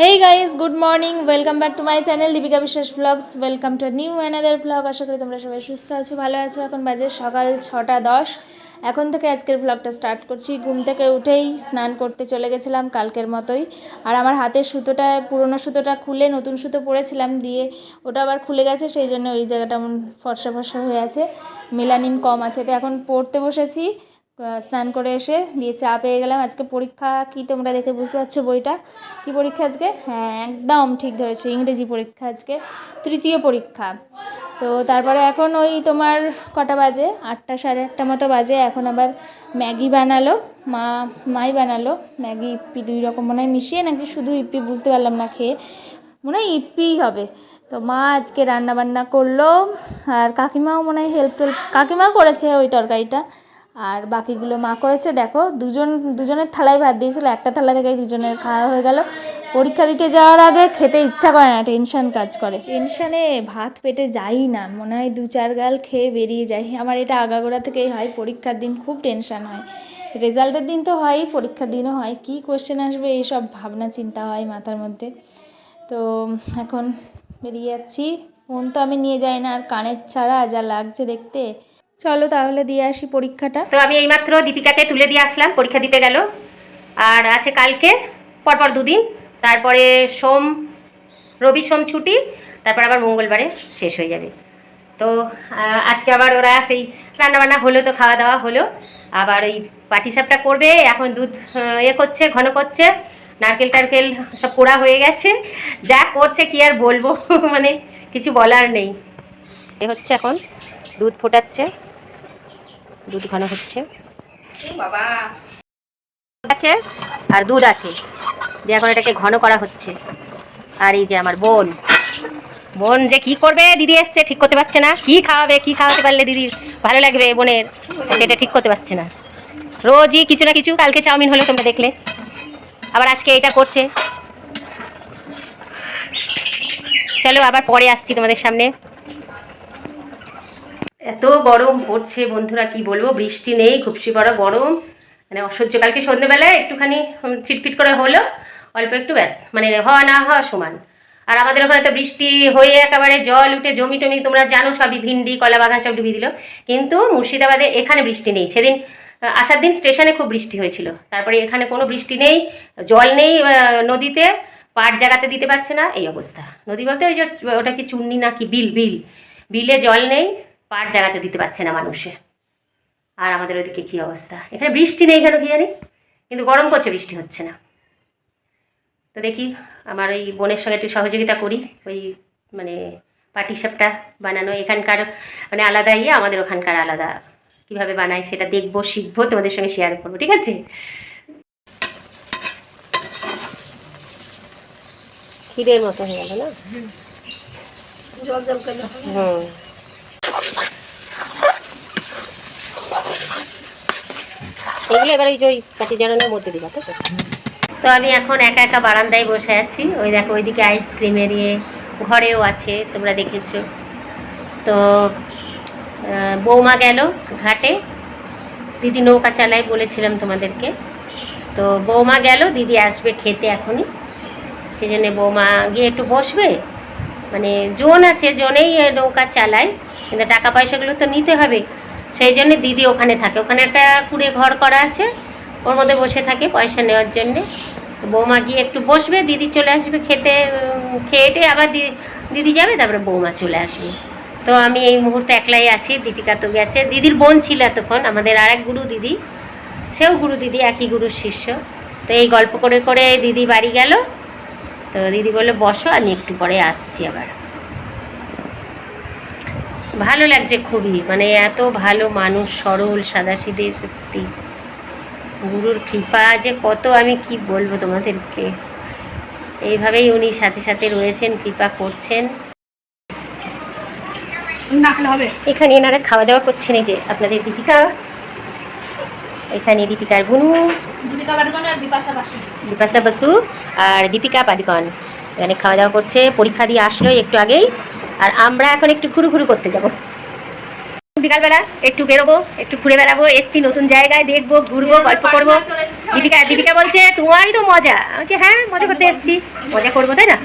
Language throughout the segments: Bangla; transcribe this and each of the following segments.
Hey guys good morning welcome back to my channel Dipika Biswas vlogs welcome to new another vlog আশা করি তোমরা সবাই সুস্থ আছো, ভালো আছো। এখন বাজে সকাল ছটা দশ। এখন থেকে আজকের ব্লগটা স্টার্ট করছি। ঘুম থেকে উঠেই স্নান করতে চলে গেছিলাম কালকের মতোই। আর আমার হাতের সুতোটা, পুরনো সুতোটা খুলে নতুন সুতো পরেছিলাম দিয়ে ওটা আবার খুলে গেছে। সেই জন্য ওই জায়গাটা এমন ফর্সা ফর্সা হয়ে আছে। মেলানিন কম আছে। তো এখন পড়তে বসেছি। স্নান করে এসে দিয়ে চা পেয়ে গেলাম। আজকে পরীক্ষা কি তোমরা দেখে বুঝতে পারছ বইটা? কি পরীক্ষা আজকে? হ্যাঁ একদম ঠিক ধরেছো, ইংরেজি পরীক্ষা আজকে, তৃতীয় পরীক্ষা। তো তারপরে এখন ওই তোমার কটা বাজে? আটটা সাড়ে আটটা মতো বাজে। এখন আবার ম্যাগি বানালো, মা, মাই বানালো। ম্যাগি, ইপ্পি দুই রকম মনে হয় মিশিয়ে নাকি শুধু ইপ্পি বুঝতে পারলাম না খেয়ে। মনে হয় ইপ্পিই হবে। তো মা আজকে রান্না বান্না করল, আর কাকিমাও মনে হয় হেল্প টেল্প কাকিমাও করেছে ওই তরকারিটা। আর বাকিগুলো মা করেছে, দেখো, দুজন, দুজনের থালায় ভাত দিয়েছিল, একটা থালা থেকেই দুজনের খাওয়া হয়ে গেল। পরীক্ষা দিতে যাওয়ার আগে খেতে ইচ্ছা করে না, টেনশন কাজ করে। টেনশানে ভাত পেটে যাই না, মনে হয় দু চার গাল খেয়ে বেরিয়ে যাই আমার এটা আগাগোড়া থেকেই হয়, পরীক্ষার দিন খুব টেনশন হয়। রেজাল্টের দিন তো হয়ই পরীক্ষার দিনও হয়। কী কোশ্চেন আসবে, এইসব ভাবনা, চিন্তা হয় মাথার মধ্যে। তো এখন বেরিয়ে যাচ্ছি। ফোন তো আমি নিয়ে যাই না, আর কানের ছাড়া যা লাগছে দেখতে চলো তাহলে দিয়ে আসি পরীক্ষাটা। তো আমি এইমাত্র দীপিকাকে তুলে দিয়ে আসলাম, পরীক্ষা দিতে গেল। আর আছে কালকে, পরপর দুদিন। তারপরে সোম, রবি সোম ছুটি, তারপর আবার মঙ্গলবারে শেষ হয়ে যাবে। তো আজকে আবার ওরা সেই রান্নাবান্না হলো তো, খাওয়া দাওয়া হলো। আবার ওই পাটিসাপটা করবে, এখন দুধ এ করছে, ঘন করছে, নারকেল টারকেল সব পোড়া হয়ে গেছে। যা করছে কি আর বলব মানে কিছু বলার নেই। এ হচ্ছে এখন দুধ ফোটাচ্ছে। দুধ ঘন হচ্ছে। আছে আর দুধ আছে। যে এখন এটাকে ঘন করা হচ্ছে। আর এই যে আমার বোন। বোন যে কি করবে? দিদি এসছে ঠিক করতে পারছে না। কি খাওয়াবে? কি খাওয়াতে পারলে দিদির ভালো লাগবে বোনের? সেটা ঠিক করতে পারছে না। রোজই কিছু না কিছু কালকে চাউমিন হলো তোমরা দেখলে। আবার আজকে এটা করছে। চলো আবার পরে আসছি তোমাদের সামনে। এত গরম পড়ছে বন্ধুরা, কি বলব? বৃষ্টি নেই, খুবসি পড়া গরম। মানে অসহ্য, কালকে সন্ধ্যেবেলায় একটুখানি চিটপিট করে হলো, অল্প একটু ব্যাস মানে হওয়া না হওয়া সমান। আর আমাদের ওখানে তো বৃষ্টি হয়ে একেবারে জল উঠে জমি টমি, তোমরা জানো, সবই ভিন্ডি, কলা বাগান সব ডুবিয়ে দিল। কিন্তু মুর্শিদাবাদে এখানে বৃষ্টি নেই। সেদিন আসার দিন স্টেশনে খুব বৃষ্টি হয়েছিল। তারপরে এখানে কোনো বৃষ্টি নেই, জল নেই নদীতে, পাট জাগাতে দিতে পারছে না, এই অবস্থা। নদী বলতে ওই যে, ওটা কি চুন্নি না কি বিল বিল। বিলে জল নেই পাট জাগাতে দিতে পারছে না মানুষে। আর আমাদের ওইদিকে কী অবস্থা? এখানে বৃষ্টি নেই কেন কি জানি? কিন্তু গরম করছে বৃষ্টি হচ্ছে না। তো দেখি আমার ওই বোনের সঙ্গে একটু সহযোগিতা করি। ওই মানে পাটিসাপটা বানানো এখানকার মানে আলাদা ইয়ে আমাদের ওখানকার আলাদা। কীভাবে বানাই সেটা দেখব শিখব তোমাদের সঙ্গে শেয়ার করব ঠিক আছে? ক্ষীরের মতো হয়ে গেল না? হুম। এবার ওই কাঠি জানানোর মধ্যে তো? আমি এখন একা একা বারান্দায় বসে আছি। ওই দেখো, ওইদিকে আইসক্রিমের ইয়ে ঘরেও আছে, তোমরা দেখেছ। তো বৌমা গেল ঘাটে। দিদি নৌকা চালায় বলেছিলাম তোমাদেরকে। তো বৌমা গেল, দিদি আসবে খেতে এখনই। সেই জন্যে বৌমা গিয়ে একটু বসবে। মানে জোন আছে, জোনেই নৌকা চালায়। কিন্তু টাকা পয়সাগুলো তো নিতে হবে। সেই জন্য দিদি ওখানে থাকে। ওখানে একটা কুড়ে ঘর করা আছে। ওর মধ্যে বসে থাকে পয়সা নেওয়ার জন্যে। বৌমা গিয়ে একটু বসবে দিদি চলে আসবে খেতে উম, খেয়ে আবার দিদি যাবে তারপরে বৌমা চলে আসবে। তো আমি এই মুহূর্তে একলাই আছি দীপিকা তো গেছে দিদির বোন ছিল এতক্ষণ আমাদের আর এক গুরু দিদি। সেও গুরু দিদি একই গুরুর শিষ্য। তো এই গল্প করে করে দিদি বাড়ি গেল। তো দিদি বলল বসো আমি একটু পরে আসছি আবার। ভালো লাগছে খুবই। মানে এত ভালো মানুষ সরল সাদাসিধে সত্যি। গুরুর কৃপা যে কত আমি কি বলব তোমাদেরকে? এইভাবেই উনি সাথে সাথে রয়েছেন কৃপা করছেন। এখানে এনারা খাওয়া দাওয়া করছেন এই যে আপনাদের দীপিকা। এখানে দীপিকার গুনু দীপিকা বিপাশা বসু আর দীপিকা পাডিকন। এখানে খাওয়া দাওয়া করছে পরীক্ষা দিয়ে আসলো একটু আগেই। আর আমরা এখন একটু ঘুরু ঘুরু করতে যাব। বিকালবেলা একটু বেরোবো একটু ঘুরে বেড়াবো এসছি নতুন জায়গায় দেখব ঘুরবো গল্প করব। দীপিকা দীপিকা বলছে তোমারই তো মজা। আমি বলছি হ্যাঁ মজা করতে এসছি। মজা করব তাই না?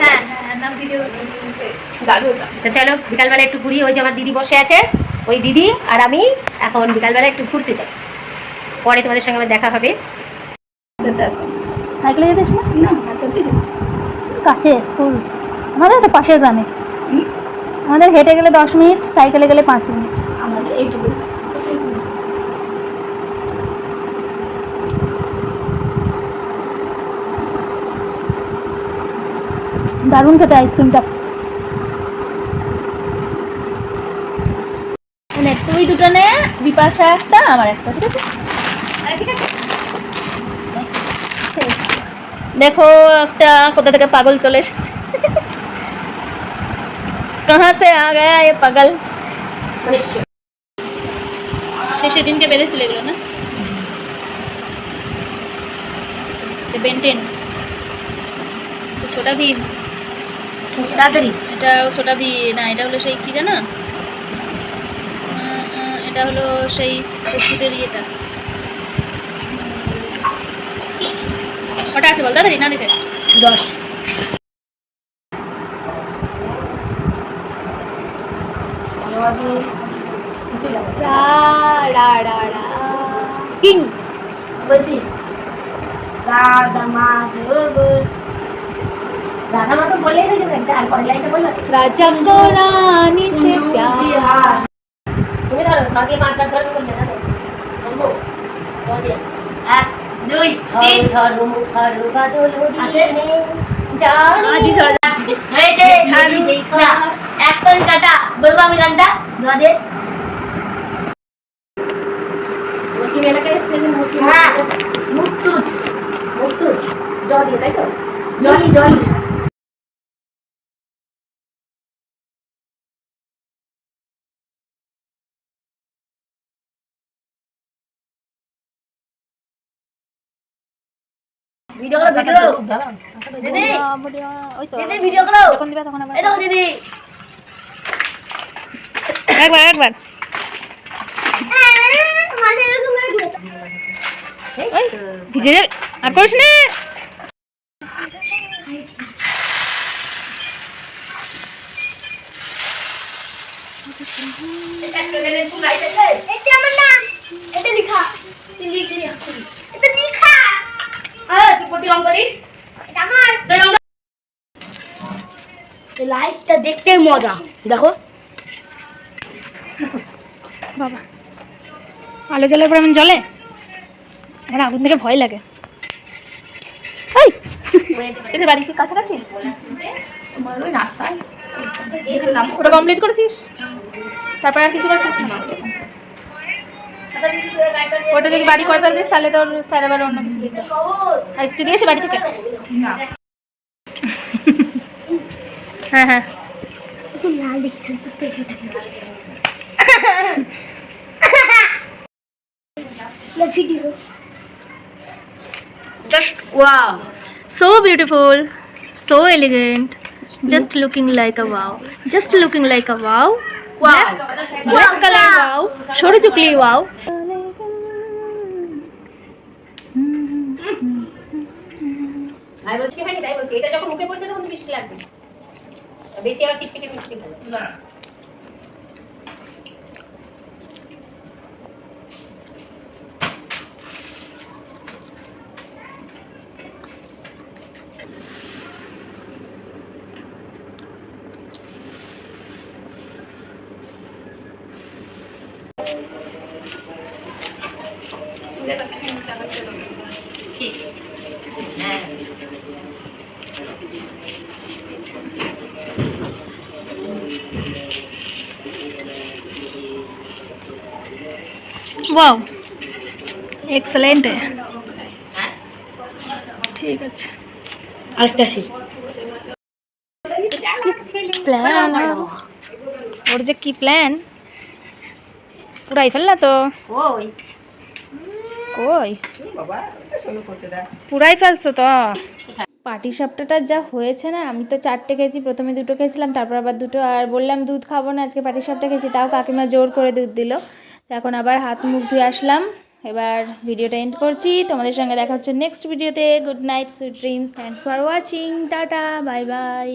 হ্যাঁ হ্যাঁ নাম ভিডিও তো চলো বিকালবেলা একটু ঘুরি ওই যে আমার দিদি বসে আছে ওই দিদি আর আমি এখন বিকালবেলা একটু ঘুরতে চাই পরে তোমাদের সঙ্গে আমার দেখা হবে। সাইকেলে যেতিস না কাছে স্কুল। আমাদের তো পাশের গ্রামে। আমাদের হেঁটে গেলে দশ মিনিট সাইকেলে গেলে পাঁচ মিনিট। আমাদের এইটুকু দারুণ খেতে আইসক্রিমটা মানে তুই দুটো নে বিপাশা একটা আমার একটা ঠিক আছে? ঠিক আছে সেই। দেখো একটা কোথা থেকে পাগল চলে এসেছে। কাহা সে আ গয়া এ পাগল? সে সেদিনকে বেঁধেছিল এগুলো না? বেন্টেন। ছোটা ভীম। তাড়াতাড়ি। এটা ছোটা ভি না এটা হলো সেই কি জানো? এটা হলো সেই ওষুধের ইয়েটা। কটা আছে বল? দাদারি না দিতে দশ। কিং। বলছি। রাধা মাধব রাধা রাজা রানী তুমি ধরো কাকে পাঁচ ধরো দুই ঝড় মুখর বাদল আছে? দিনে জানি আজি ঝড় হয়েছে ঝাড়ু না। এক কাটা বলব আমি গানটা? জলে হ্যাঁ। জল দিয়ে তাই তো? জলই জলই। ভিডিও করো ভিডিও করো। দিদি ওই তো দিদি ভিডিও করো। যখন দিবা তখন আবার এই দেখো দিদি। একবার একবার। ভিজে যাবে। আর করিস না। এটা লেখা। এটা লেখা লাইটটা দেখতে মজা। দেখো। বাবা। আলো জ্বলার পর এমন জলে আমার আগুন থেকে ভয় লাগে। বাড়ি কি কাছাকাছি? রাস্তায়। ওটা কমপ্লিট করেছিস? তারপরে আর কিছু করছিস না? ওটা যদি বাড়ি করে ফেলতিস তাহলে তোর স্যার আবার অন্য কিছু দিত আর কিছু দিয়েছে বাড়ি থেকে হ্যাঁ হ্যাঁ লাল দেখতে video just wow so beautiful so elegant just looking like a wow just looking like a wow wow black color wow সরজুকলি wow আর বলছি হয়নি? তাই বলছি। এটা যখন মুখে পড়ছে তখন মিষ্টি লাগবে। বেশি আবার টিপটিকে মিষ্টি ভালো না। খাবে wow. Excellent. ঠিক আছে। আরেকটা আছে। প্ল্যান ওর যে কি প্ল্যান পুরাই ফেললা তো? ওই কই? পুরাই ফেলছো তো? পাটি সাপটাটা যা হয়েছে না আমি তো চারটে খেয়েছি প্রথমে দুটো খেয়েছিলাম তারপর আবার দুটো আর বললাম দুধ খাব না আজকে পাটি সাপটা খেয়েছি তাও কাকিমা জোর করে দুধ দিল। এখন আবার হাত মুখ ধুয়ে আসলাম। এবার ভিডিওটা এন্ড করছি। তোমাদের সঙ্গে দেখা হচ্ছে নেক্সট ভিডিওতে good night sweet dreams thanks for watching tata bye bye